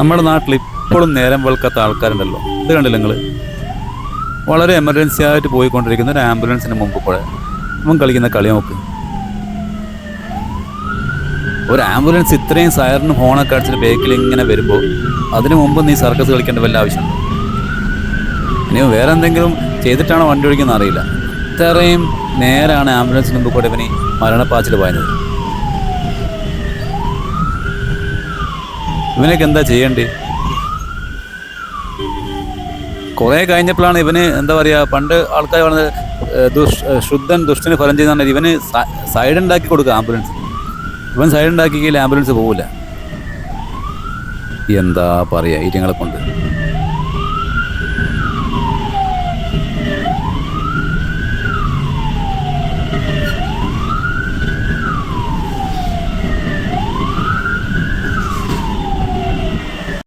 നമ്മുടെ നാട്ടിൽ ഇപ്പോഴും നേരം വെളുക്കാത്ത ആൾക്കാരുണ്ടല്ലോ. ഇത് കണ്ടില്ല നിങ്ങൾ വളരെ എമർജൻസി ആയിട്ട് പോയിക്കൊണ്ടിരിക്കുന്ന ഒരു ആംബുലൻസിന് മുമ്പ് കൂടെ അവൻ കളിക്കുന്ന കളി നോക്ക്. ഒരു ആംബുലൻസ് ഇത്രയും സൈറണും ഹോണൊക്കെ അടിച്ചിട്ട് ബേക്കിൽ ഇങ്ങനെ വരുമ്പോൾ അതിനു മുമ്പ് നീ സർക്കസ് കളിക്കേണ്ട വല്ല ആവശ്യമുണ്ട്? ഇനി വേറെ എന്തെങ്കിലും ചെയ്തിട്ടാണോ വണ്ടി ഓടിക്കുന്നത് അറിയില്ല. ഇത്രയും നേരാണ് ആംബുലൻസിന് മുമ്പ് കൂടെ ഇവന് മരണപ്പാച്ചിൽ പോയത് ഇവനൊക്കെ എന്താ ചെയ്യേണ്ടേ? കുറേ കഴിഞ്ഞപ്പോഴാണ് ഇവന് എന്താ പറയുക പണ്ട് ആൾക്കാർ പറഞ്ഞത് ദുഷ് ശുദ്ധൻ ദുഷ്ടന് ഫലം ചെയ്യുന്ന ഇവന് സൈഡ് ഉണ്ടാക്കി കൊടുക്കുക ആംബുലൻസ്. ഇവൻ സൈഡ് ഉണ്ടാക്കിയെങ്കിൽ ആംബുലൻസ് പോകില്ല എന്താ പറയുക ഈറ്റങ്ങളെ കൊണ്ട്.